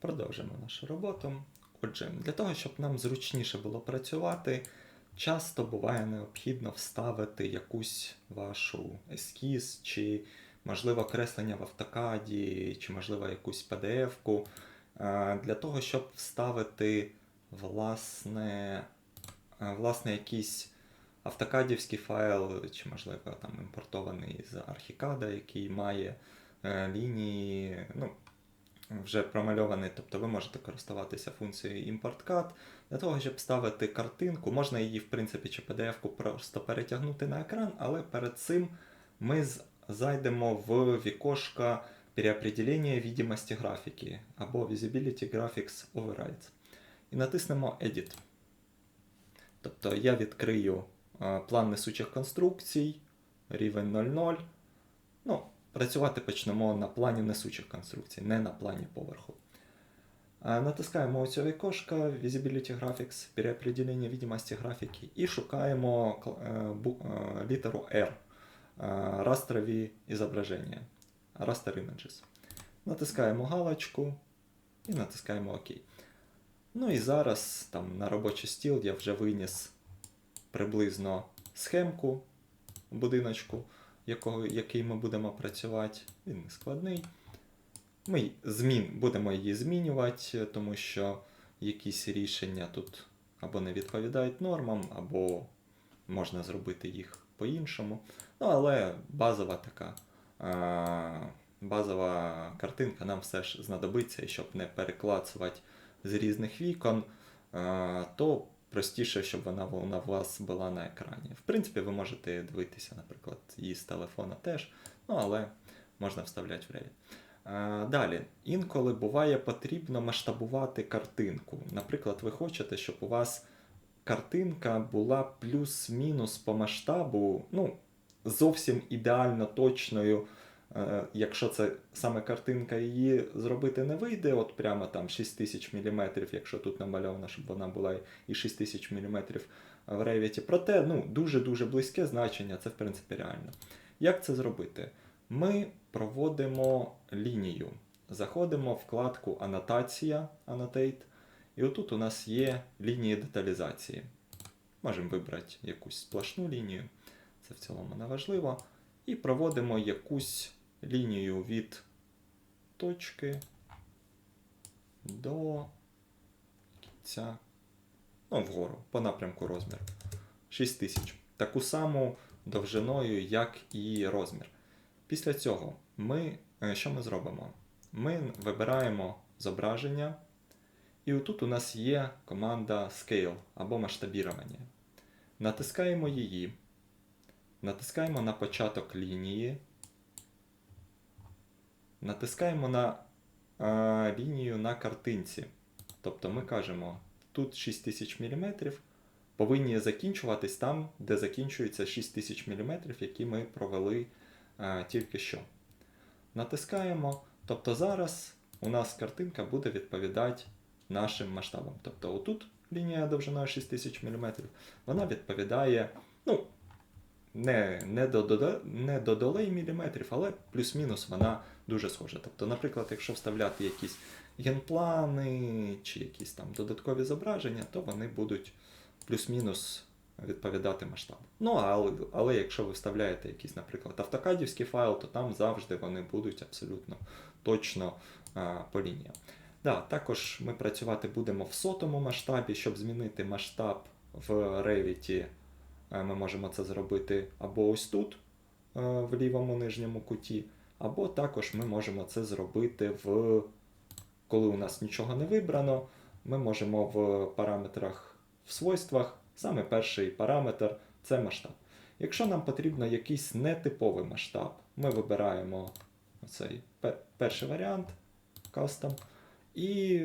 Продовжимо нашу роботу. Отже, для того, щоб нам зручніше було працювати, часто буває необхідно вставити якусь вашу ескіз, чи, можливо, креслення в автокаді, чи, можливо, якусь PDF-ку. Е, Для того, щоб вставити власне, е, власне якийсь автокадівський файл, чи, можливо, там імпортований з архікада, який має е, лінії, ну, вже промальований, тобто ви можете користуватися функцією ImportCut. Для того, щоб ставити картинку, можна її, в принципі, чи PDF-ку просто перетягнути на екран, але перед цим ми зайдемо в вікошко переопределення видимості графіки або Visibility Graphics Overrides. І натиснемо Edit. Тобто я відкрию е, план несучих конструкцій, рівень 0.0. Ну, працювати почнемо на плані несучих конструкцій, не на плані поверху. Натискаємо оцю вікошко Visibility Graphics, переопределення видимості графіки і шукаємо е, е, літеру R, е, растрові ізображення, Raster Images. Натискаємо галочку і натискаємо ОК. Ну і зараз там на робочий стіл я вже виніс приблизно схемку будиночку, якого, який ми будемо працювати. Він не складний. Ми змін, будемо її змінювати, тому що якісь рішення тут або не відповідають нормам, або можна зробити їх по-іншому. Ну, але базова така. а, Базова картинка нам все ж знадобиться, щоб не переклацувати з різних вікон, а, то простіше, щоб вона у вас була на екрані. В принципі, ви можете дивитися, наприклад, її з телефона теж, ну але можна вставляти в Revit. Далі, інколи буває потрібно масштабувати картинку. Наприклад, ви хочете, щоб у вас картинка була плюс-мінус по масштабу, ну, зовсім ідеально точною. Е, Якщо це саме картинка, її зробити не вийде, от прямо там 6000 мм, якщо тут намальовано, щоб вона була і 6000 мм в Revit. Проте ну, дуже-дуже близьке значення, це в принципі реально. Як це зробити? Ми проводимо лінію. Заходимо в вкладку Анотація, Annotate, і отут у нас є лінії деталізації. Можемо вибрати якусь сплошну лінію, це в цілому не важливо. І проводимо якусь лінію від точки до кінця, ну, вгору, по напрямку розміру. 6000. Таку саму довжиною, як і розмір. Після цього ми, е, що ми зробимо? Ми вибираємо зображення, і отут у нас є команда Scale або масштабірування. Натискаємо її, натискаємо на початок лінії, натискаємо на е, лінію на картинці. Тобто ми кажемо, тут 6000 мм, повинні закінчуватись там, де закінчується 6000 мм, які ми провели е, тільки що. Натискаємо. Тобто зараз у нас картинка буде відповідати нашим масштабам. Тобто отут лінія довжиною 6000 мм, вона відповідає, ну, не, не, до, не до долей міліметрів, але плюс-мінус вона дуже схожа. Тобто, наприклад, якщо вставляти якісь генплани чи якісь там додаткові зображення, то вони будуть плюс-мінус відповідати масштабу. Ну, але, але якщо ви вставляєте якийсь, наприклад, автокадівський файл, то там завжди вони будуть абсолютно точно а, по лініям. Да, також ми працювати будемо в сотому масштабі, щоб змінити масштаб в Revit. е, Ми можемо це зробити або ось тут, е, в лівому нижньому куті, або також ми можемо це зробити в коли у нас нічого не вибрано, ми можемо в параметрах в свойствах, саме перший параметр це масштаб. Якщо нам потрібно якийсь нетиповий масштаб, ми вибираємо цей перший варіант custom і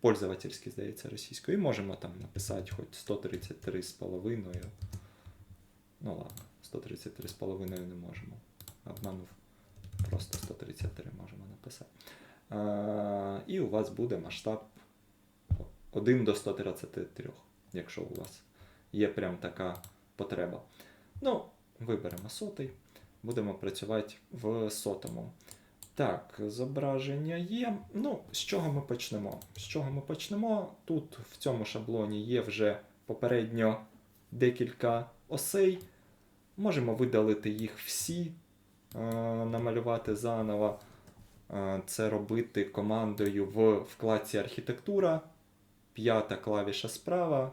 пользовательський, здається, російською. І можемо там написати хоч 133,5. Ну ладно, 133,5 не можемо. Обманув. Просто 133 можемо написати. А, і у вас буде масштаб 1 до 133, якщо у вас є прям така потреба. Ну, виберемо сотий, будемо працювати в сотому. Так, зображення є. Ну, з чого ми почнемо? З чого ми почнемо? Тут в цьому шаблоні є вже попередньо декілька осей. Можемо видалити їх всі, е, намалювати заново. Е, Це робити командою в вкладці архітектура, п'ята клавіша справа,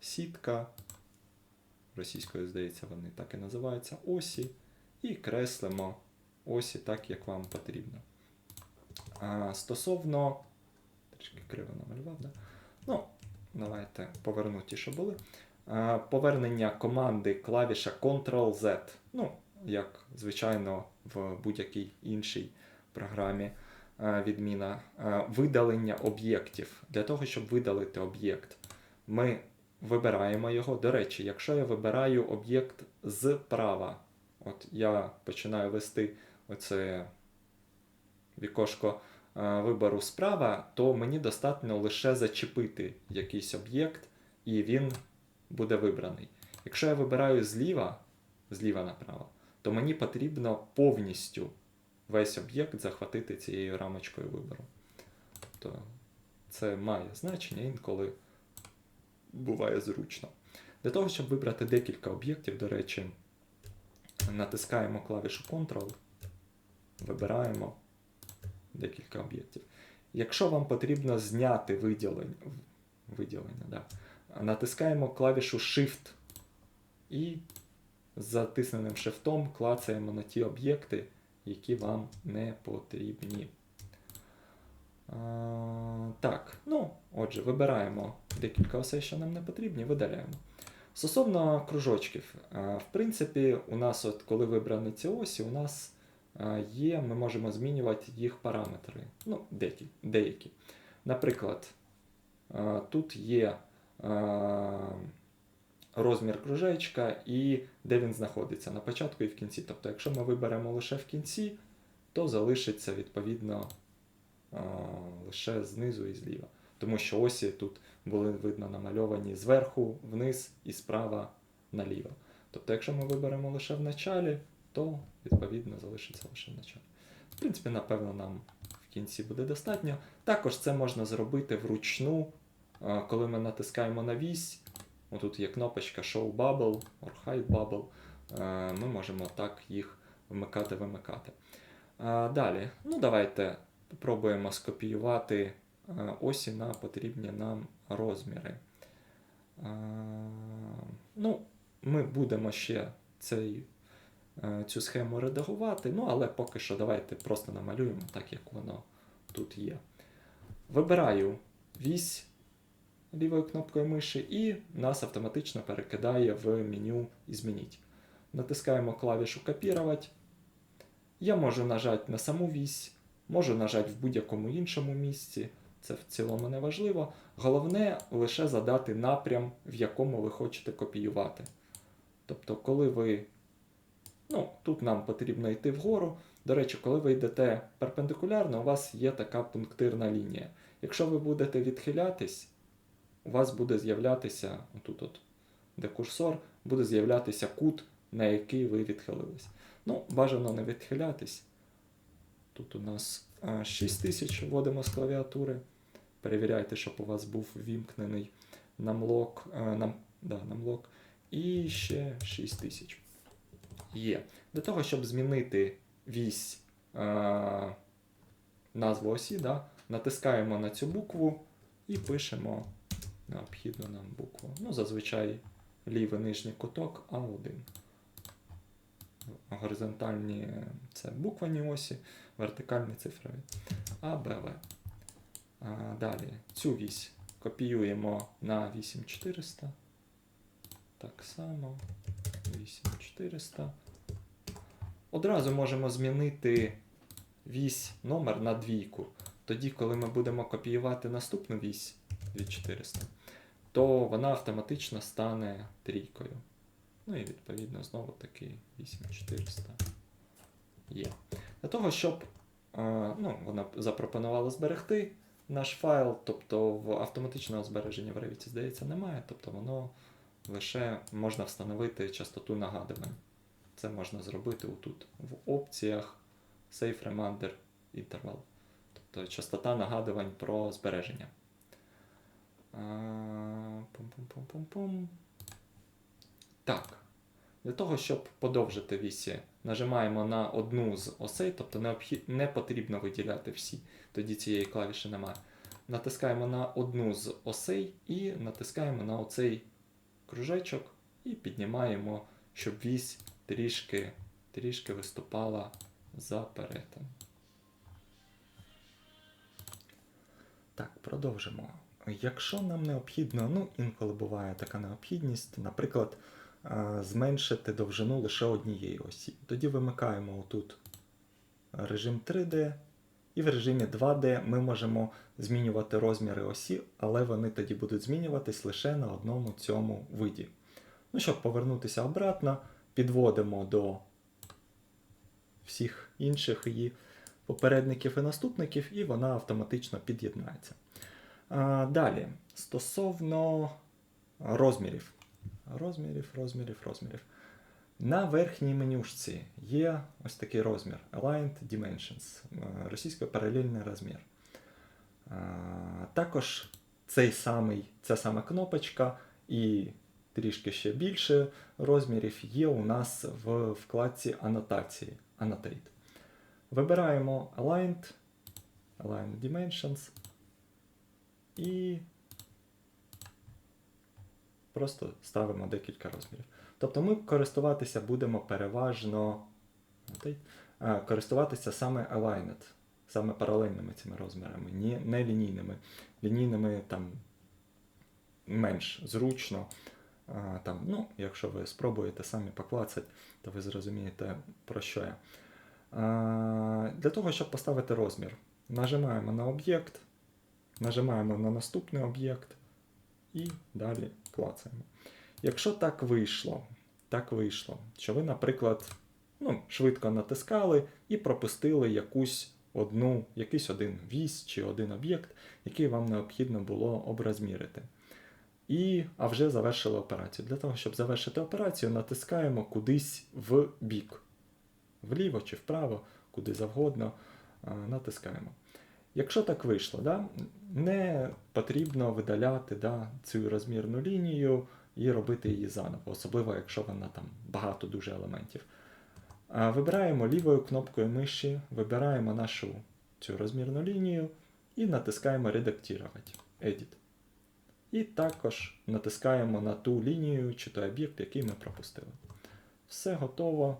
сітка. Російською, здається, вони так і називаються осі. І креслимо осі так, як вам потрібно. А, стосовно. Трішки криво намалював, да? Ну, давайте поверну що були. А, повернення команди клавіша Ctrl-Z. Ну, як звичайно в будь-якій іншій програмі відміна. Видалення об'єктів. Для того, щоб видалити об'єкт, ми вибираємо його. До речі, якщо я вибираю об'єкт зправа, от я починаю вести оце вікошко е, вибору справа, то мені достатньо лише зачепити якийсь об'єкт, і він буде вибраний. Якщо я вибираю зліва, зліва направо, то мені потрібно повністю весь об'єкт захватити цією рамочкою вибору. Тобто це має значення інколи буває зручно. Для того, щоб вибрати декілька об'єктів, до речі, натискаємо клавішу Ctrl, вибираємо декілька об'єктів. Якщо вам потрібно зняти виділення, виділення да, натискаємо клавішу Shift і з затисненим шифтом клацаємо на ті об'єкти, які вам не потрібні. А, так, ну, отже, вибираємо декілька осей, що нам не потрібні, видаляємо. Стосовно кружочків, в принципі, у нас, от, коли вибрані ці осі, у нас є, ми можемо змінювати їх параметри. Ну, деякі. деякі. Наприклад, тут є розмір кружечка і де він знаходиться на початку і в кінці. Тобто, якщо ми виберемо лише в кінці, то залишиться відповідно лише знизу і зліва. Тому що осі тут були видно намальовані зверху вниз і справа наліво. Тобто, якщо ми виберемо лише в началі, то відповідно залишиться лише в началі. В принципі, напевно, нам в кінці буде достатньо. Також це можна зробити вручну, коли ми натискаємо на вісь. Отут є кнопочка Show Bubble or Hide Bubble. Е, Ми можемо так їх вмикати-вимикати. Е, Далі, ну давайте спробуємо скопіювати е, осі на потрібні нам розміри. Ну, ми будемо ще цей, цю схему редагувати, ну але поки що давайте просто намалюємо так, як воно тут є. Вибираю вісь лівою кнопкою миші і нас автоматично перекидає в меню «Изменить». Натискаємо клавішу Копірувати. Я можу нажати на саму вісь, можу нажати в будь-якому іншому місці. Це в цілому не важливо. Головне лише задати напрям, в якому ви хочете копіювати. Тобто, коли ви. Ну, тут нам потрібно йти вгору. До речі, коли ви йдете перпендикулярно, у вас є така пунктирна лінія. Якщо ви будете відхилятись, у вас буде з'являтися, отут, от, де курсор, буде з'являтися кут, на який ви відхилились. Ну, бажано не відхилятись. Тут у нас 6000 вводимо з клавіатури. Перевіряйте, щоб у вас був ввімкнений намлок, нам, да, намлок. І ще 6000. Є. Для того, щоб змінити вісь е, назву осі, да, натискаємо на цю букву і пишемо необхідну нам букву. Ну, зазвичай лівий нижній куток А1. Горизонтальні це буквані осі, вертикальні цифрові. А, Б, В. А, далі цю вісь копіюємо на 8400. Так само. 8400. Одразу можемо змінити вісь номер на двійку. Тоді, коли ми будемо копіювати наступну вісь від 400, то вона автоматично стане трійкою. Ну і відповідно знову таки 8400 є. Для того, щоб е, ну, вона запропонувала зберегти наш файл, тобто в автоматичного збереження в Revit, здається, немає, тобто воно лише можна встановити частоту нагадувань. Це можна зробити отут в опціях Save Reminder інтервал. Тобто частота нагадувань про збереження. Пум-пум-пум-пум-пум. Так. Для того, щоб подовжити вісі, нажимаємо на одну з осей, тобто не потрібно виділяти всі, тоді цієї клавіші немає. Натискаємо на одну з осей і натискаємо на оцей кружечок і піднімаємо, щоб вісь трішки, трішки виступала за перетин. Так, продовжимо. Якщо нам необхідно, ну інколи буває така необхідність, наприклад, зменшити довжину лише однієї осі. Тоді вимикаємо тут режим 3D, і в режимі 2D ми можемо змінювати розміри осі, але вони тоді будуть змінюватись лише на одному цьому виді. Ну, щоб повернутися обратно, підводимо до всіх інших її попередників і наступників, і вона автоматично під'єднається. Далі, стосовно розмірів. Розмірів, розмірів, розмірів. На верхній менюшці є ось такий розмір Aligned Dimensions, е, російською паралельний розмір. Також цей самий, ця сама кнопочка і трішки ще більше розмірів є у нас в вкладці анотації Annotate. Вибираємо Aligned, Aligned Dimensions і просто ставимо декілька розмірів. Тобто ми користуватися будемо переважно користуватися саме aligned, саме паралельними цими розмірами, не лінійними. Лінійними там менш зручно. Там, ну, Якщо ви спробуєте самі поклацати, то ви зрозумієте, про що я. Для того, щоб поставити розмір, нажимаємо на об'єкт, нажимаємо на наступний об'єкт і далі клацаємо. Якщо так вийшло, так вийшло, що ви, наприклад, ну, швидко натискали і пропустили якусь одну, якийсь один вісь чи один об'єкт, який вам необхідно було оброзмірити. І, а вже завершили операцію. Для того, щоб завершити операцію, натискаємо кудись в бік. Вліво чи вправо, куди завгодно, натискаємо. Якщо так вийшло, да, не потрібно видаляти да, цю розмірну лінію і робити її заново, особливо якщо вона там багато дуже елементів. Вибираємо лівою кнопкою миші, вибираємо нашу цю розмірну лінію і натискаємо Редактувати. Edit. І також натискаємо на ту лінію чи той об'єкт, який ми пропустили. Все готово.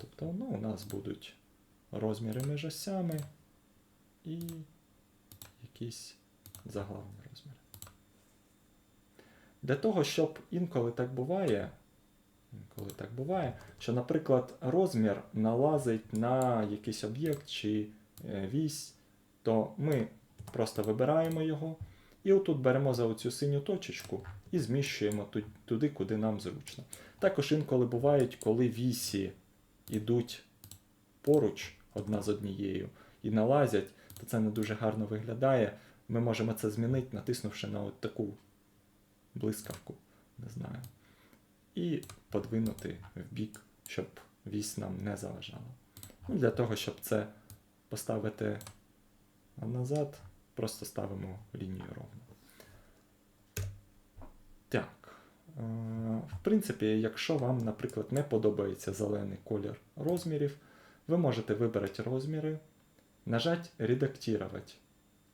Тобто ну, у нас будуть розміри між і якісь заглавні розміри. Для того, щоб інколи так буває, інколи так буває, що, наприклад, розмір налазить на якийсь об'єкт чи е, вісь, то ми просто вибираємо його. І отут беремо за оцю синю точечку і зміщуємо туди, куди нам зручно. Також інколи бувають, коли вісі йдуть поруч одна з однією і налазять, то це не дуже гарно виглядає. Ми можемо це змінити, натиснувши на от таку блискавку, не знаю. І подвинути в бік, щоб вісь нам не заважала. Ну, Для того, щоб це поставити назад, просто ставимо лінію ровно. Так. Е, в принципі, якщо вам, наприклад, не подобається зелений колір розмірів, ви можете вибрати розміри, нажать «Редактировать»,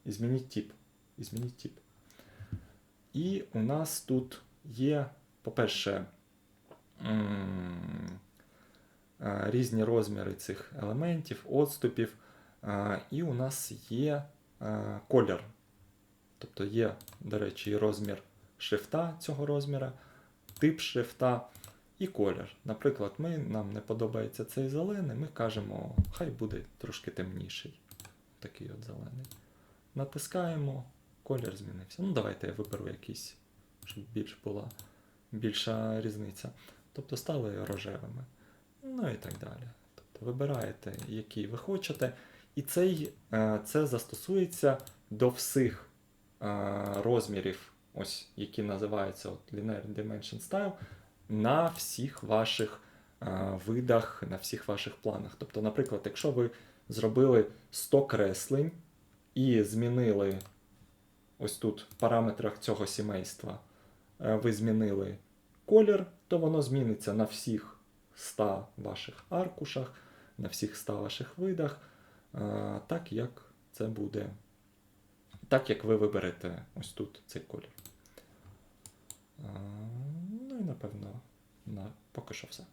і тип. І змініть тип. І у нас тут є, по-перше, різні розміри цих елементів, отступів, і у нас є колір. Тобто є, до речі, розмір шрифта цього розміра, тип шрифта і колір. Наприклад, ми, нам не подобається цей зелений, ми кажемо, хай буде трошки темніший. Такий от зелений. Натискаємо, колір змінився. Ну, давайте я виберу якийсь, щоб більш була більша різниця. Тобто стали рожевими. Ну і так далі. Тобто вибираєте, який ви хочете. І цей, е, це застосується до всіх е, розмірів, ось, які називаються от Linear Dimension Style, на всіх ваших е, видах, на всіх ваших планах. Тобто, наприклад, якщо ви зробили 100 креслень і змінили ось тут в параметрах цього сімейства, е, ви змінили колір, то воно зміниться на всіх 100 ваших аркушах, на всіх 100 ваших видах, е, так як це буде. Так як ви виберете ось тут цей колір. Напевно, на поки що все.